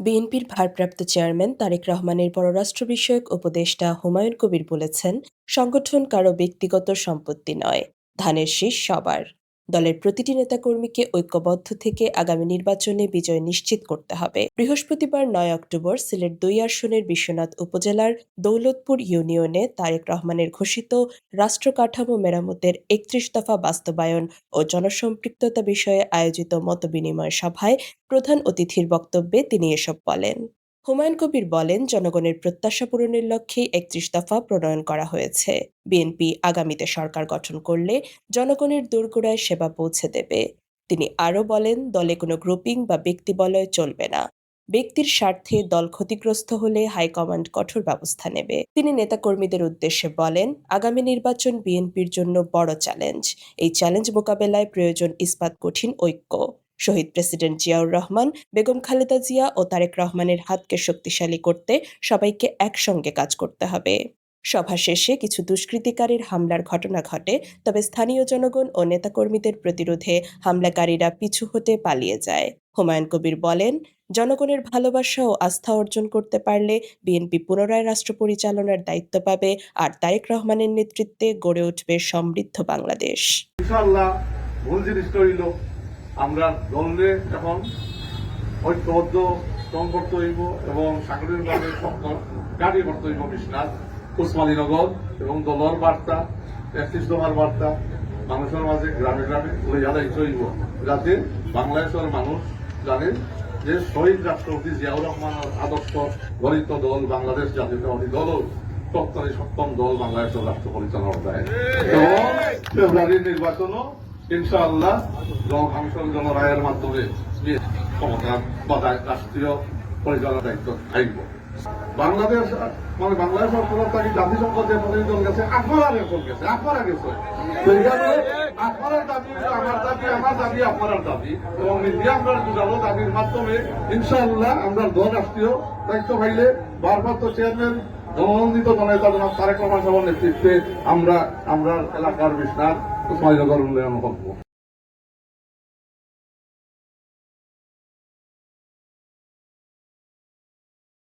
বিএনপির ভারপ্রাপ্ত চেয়ারম্যান তারেক রহমানের পররাষ্ট্র বিষয়ক উপদেষ্টা হুমায়ুন কবির বলেছেন, সংগঠন কারও ব্যক্তিগত সম্পত্তি নয়, ধানের শীষ সবার। দলের প্রতিটি নেতাকর্মীকে ঐক্যবদ্ধ থেকে আগামী নির্বাচনে বিজয় নিশ্চিত করতে হবে। বৃহস্পতিবার নয় অক্টোবর সিলেট দুই আসনের বিশ্বনাথ উপজেলার দৌলতপুর ইউনিয়নে তারেক রহমানের ঘোষিত রাষ্ট্র কাঠামো মেরামতের একত্রিশ দফা বাস্তবায়ন ও জনসম্পৃক্ততা বিষয়ে আয়োজিত মতবিনিময় সভায় প্রধান অতিথির বক্তব্যে তিনি এসব বলেন। হুমায়ুন কবির বলেন, জনগণের প্রত্যাশা পূরণের লক্ষ্যেই একত্রিশ দফা প্রণয়ন করা হয়েছে। বিএনপি আগামীতে সরকার গঠন করলে জনগণের দোরগোড়ায় সেবা পৌঁছে দেবে। তিনি আরও বলেন, দলে কোনো গ্রুপিং বা ব্যক্তিবলয় চলবে না। ব্যক্তির স্বার্থে দল ক্ষতিগ্রস্ত হলে হাইকমান্ড কঠোর ব্যবস্থা নেবে। তিনি নেতাকর্মীদের উদ্দেশ্যে বলেন, আগামী নির্বাচন বিএনপির জন্য বড় চ্যালেঞ্জ। এই চ্যালেঞ্জ মোকাবেলায় প্রয়োজন ইস্পাত কঠিন ঐক্য। শহীদ প্রেসিডেন্ট জিয়াউর রহমান, বেগম খালেদা জিয়া ও তারেক রহমানের হাতকে শক্তিশালী করতে সবাইকে একসঙ্গে কাজ করতে হবে। সভা শেষে কিছু দুষ্কৃতিকারীর হামলার ঘটনা ঘটে, তবে স্থানীয় জনগণ ও নেতাকর্মীদের প্রতিরোধে হামলাকারীরা পিছু হতে পালিয়ে যায়। হুমায়ুন কবির বলেন, জনগণের ভালোবাসা ও আস্থা অর্জন করতে পারলে বিএনপি পুনরায় রাষ্ট্র পরিচালনার দায়িত্ব পাবে আর তারেক রহমানের নেতৃত্বে গড়ে উঠবে সমৃদ্ধ বাংলাদেশ। আমরা দলে এখন ঐক্যবদ্ধ শ্রম করতে হইব এবং সাংগঠনিকভাবে গাড়ি করতে হইব বিশ্বনাথ উসমানীনগর এবং দলর বার্তা, একত্রিশ দফার বার্তা, মানুষের মাঝে গ্রামে গ্রামে লইয়া হইব যাতে বাংলাদেশের মানুষ জানে যে শহীদ রাষ্ট্রপতি জিয়াউর রহমানের আদর্শ গঠিত দল বাংলাদেশ জাতীয়তাবাদী দল তত্ত্বাবধায়ী সপ্তম দল বাংলাদেশের রাষ্ট্র পরিচালনা দেয়। এবং ফেব্রুয়ারির নির্বাচনও ইনশাআল্লাহ জনসাংসদ জনরায়ের মাধ্যমে ক্ষমতা বা রাষ্ট্রীয় পরিচালনার দায়িত্ব থাকব। বাংলাদেশ মানে বাংলাদেশ প্রতিনিধি দল গেছে আপনারা গেছে আপনারা গেছে আপনার দাবি, আমার দাবি আমার দাবি আপনার দাবি। এবং মিডিয়া আমরা দল রাষ্ট্রীয় দায়িত্ব পাইলে চেয়ারম্যান তারেক রহমান সাহেবের নেতৃত্বে আমরা আমরা এলাকার